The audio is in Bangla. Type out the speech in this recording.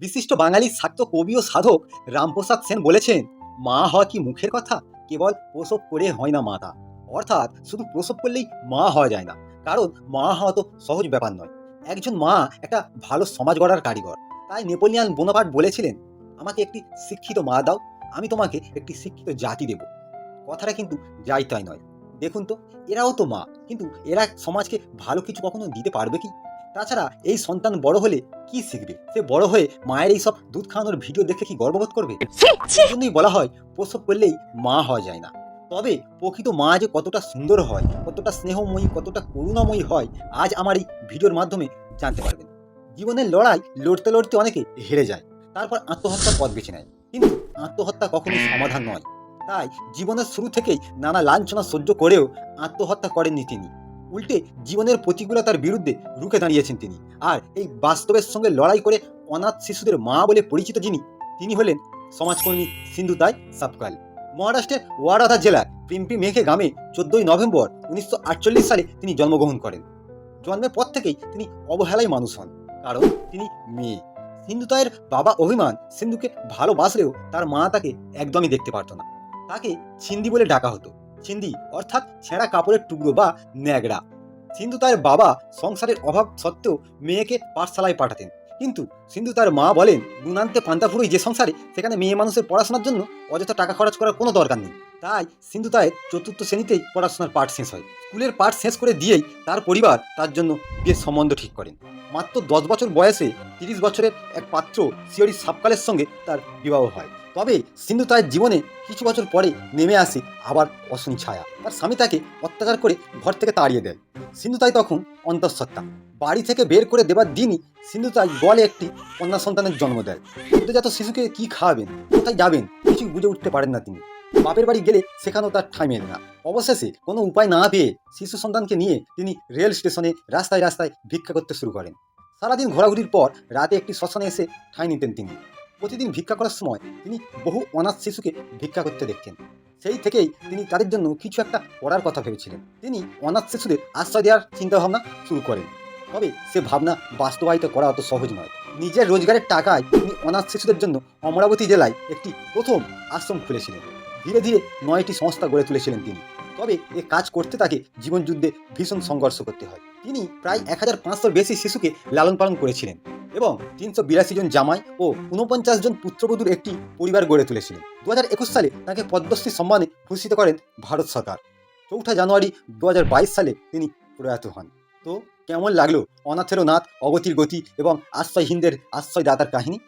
বিশিষ্ট বাঙালি শাক্ত কবি ও সাধক রামপ্রসাদ সেন বলেছেন, মা হওয়া কি মুখের কথা? কেবল প্রসব করে হয় না মাতা। অর্থাৎ শুধু প্রসব করলেই মা হওয়া যায় না। কারণ মা হওয়া তো সহজ ব্যাপার নয়। একজন মা একটা ভালো সমাজ গড়ার কারিগর। তাই নেপোলিয়ান বোনাপার্ট বলেছিলেন, আমাকে একটি শিক্ষিত মা দাও, আমি তোমাকে একটি শিক্ষিত জাতি দেব। কথাটা কিন্তু যাই তাই নয়। দেখুন তো, এরাও তো মা, কিন্তু এরা সমাজকে ভালো কিছু কখনো দিতে পারবে কি? তাছাড়া এই সন্তান বড় হলে কি শিখবে? সে বড় হয়ে মায়ের এই সব দুধ খাওয়ানোর ভিডিও দেখে কি গর্ববোধ করবে? জন্যই বলা হয় প্রসব করলেই মা হওয়া যায় না। তবে প্রকৃত মা যে কতটা সুন্দর হয় কতটা স্নেহময়ী কতটা করুণাময়ী হয় আজ আমার এই ভিডিওর মাধ্যমে জানতে পারবেন। জীবনের লড়াই লড়তে লড়তে অনেকে হেরে যায় তারপর আত্মহত্যার পথ বেছে নেয়। কিন্তু আত্মহত্যা কখনোই সমাধান নয়। তাই জীবনের শুরু থেকেই নানা লাঞ্ছনা সহ্য করেও আত্মহত্যা করেননি তিনি। উল্টে জীবনের প্রতিকূলতার বিরুদ্ধে রুখে দাঁড়িয়েছেন তিনি। আর এই বাস্তবের সঙ্গে লড়াই করে অনাথ শিশুদের মা বলে পরিচিত যিনি, তিনি হলেন সমাজকর্মী সিন্ধুতাই সাপকাল। মহারাষ্ট্রের ওয়ারাধা জেলার পিম্পি মেঘে গ্রামে চোদ্দই নভেম্বর উনিশশো আটচল্লিশ সালে তিনি জন্মগ্রহণ করেন। জন্মের পর থেকেই তিনি অবহেলায় মানুষ হন, কারণ তিনি মেয়ে। সিন্ধুতায়ের বাবা অভিমান সিন্ধুকে ভালোবাসলেও তার মা তাকে একদমই দেখতে পারত না। তাকে ছিন্দি বলে ডাকা হতো। ছিন্দি অর্থাৎ ছেঁড়া কাপড়ের টুকরো বা ন্যাগড়া। সিন্ধু তার বাবা সংসারের অভাব সত্ত্বেও মেয়েকে পাঠশালায় পাঠাতেন। কিন্তু সিন্ধু তার মা বলেন নুনান্তে পান্তাফুরুই যে সংসারে, সেখানে মেয়ে মানুষের পড়াশোনার জন্য অযথা টাকা খরচ করার কোনো দরকার নেই। তাই সিন্ধু তায়ের চতুর্থ শ্রেণীতেই পড়াশোনার পাঠ শেষ হয়। স্কুলের পাঠ শেষ করে দিয়েই তার পরিবার তার জন্য বিয়ের সম্বন্ধ ঠিক করেন। মাত্র দশ বছর বয়সে তিরিশ বছরের এক পাত্র সিওরি সাপকালের সঙ্গে তার বিবাহ হয়। তবে সিন্ধু তার জীবনে কিছু বছর পরে নেমে আসে আবার অশনি ছায়া। তার স্বামী তাকে অত্যাচার করে ঘর থেকে তাড়িয়ে দেয়। সিন্ধু তাই তখন অন্তঃসত্ত্বা। বাড়ি থেকে বের করে দেবার দিনই সিন্ধু তাই বলে একটি কন্যা সন্তানের জন্ম দেয়। সদ্যজাত শিশুকে কি খাওয়াবেন, কোথায় যাবেন কিছু বুঝে উঠতে পারেন না তিনি। বাপের বাড়ি গেলে সেখানেও তার ঠাঁই না। অবশেষে কোনো উপায় না পেয়ে শিশু সন্তানকে নিয়ে তিনি রেল স্টেশনে রাস্তায় রাস্তায় ভিক্ষা করতে শুরু করেন। সারাদিন ঘোরাঘুরির পর রাতে একটি শ্মশানে এসে ঠাঁই নিতেন তিনি। প্রতিদিন ভিক্ষা করার সময় তিনি বহু অনাথ শিশুকে ভিক্ষা করতে দেখতেন। সেই থেকেই তিনি তাদের জন্য কিছু একটা করার কথা ভেবেছিলেন। তিনি অনাথ শিশুদের আশ্রয় দেওয়ার চিন্তাভাবনা শুরু করেন। তবে সে ভাবনা বাস্তবায়িত করা অত সহজ নয়। নিজের রোজগারের টাকায় তিনি অনাথ শিশুদের জন্য অমরাবতী জেলায় একটি প্রথম আশ্রম খুলেছিলেন। ধীরে ধীরে নয়টি সংস্থা গড়ে তুলেছিলেন তিনি। তবে এ কাজ করতে তাকে জীবনযুদ্ধে ভীষণ সংঘর্ষ করতে হয়। তিনি প্রায় এক হাজার পাঁচশোর বেশি শিশুকে লালন পালন করেছিলেন। এবং তিনশো বিরাশি জন জামাই ও উনপঞ্চাশ জন পুত্রবধূর একটি পরিবার গড়ে তুলেছিলেন। দু হাজার একুশ সালে তাকে পদ্মশ্রী সম্মানে ভূষিত করেন ভারত সরকার। চৌঠা জানুয়ারি দু হাজার বাইশ সালে তিনি প্রয়াত হন। তো কেমন লাগল অনাথেরও নাথ অগতির গতি এবং আশ্রয়হীনদের আশ্রয়দাতার কাহিনী?